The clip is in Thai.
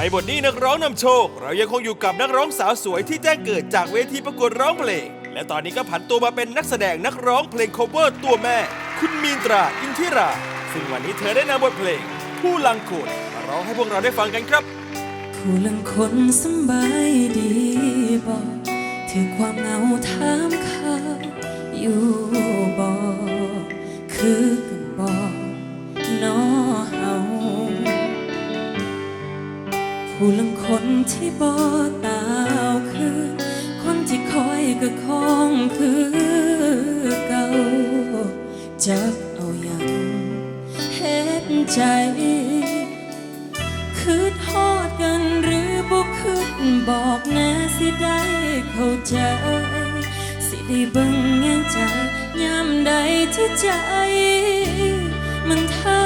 ในบทนี้นักร้องนำโชค เรายังคงอยู่กับนักร้องสาวสวยที่แจ้งเกิดจากเวทีประกวดร้องเพลง และตอนนี้ก็ผันตัวมาเป็นนักแสดงนักร้องเพลง cover ตัวแม่ คุณมีนตราอินทิรา ซึ่งวันนี้เธอได้นำบทเพลง ผู้ลังโกดมาร้องให้พวกเราได้ฟังกันครับ ผู้ลังคนสบายดีบอกถือความเหงาถามข่าอยู่บอกคือกันบอก ผู้ลังคนที่บ่ตาวคือ คนที่คอยก็คงคือเก่าจักเอาอย่างเฮ็ดใจคืดฮอดกันหรือบ่คืดบอกแน่สิได้เข้าใจ สิได้เบิ่งแง่ใจยามใดที่ใจ มันทา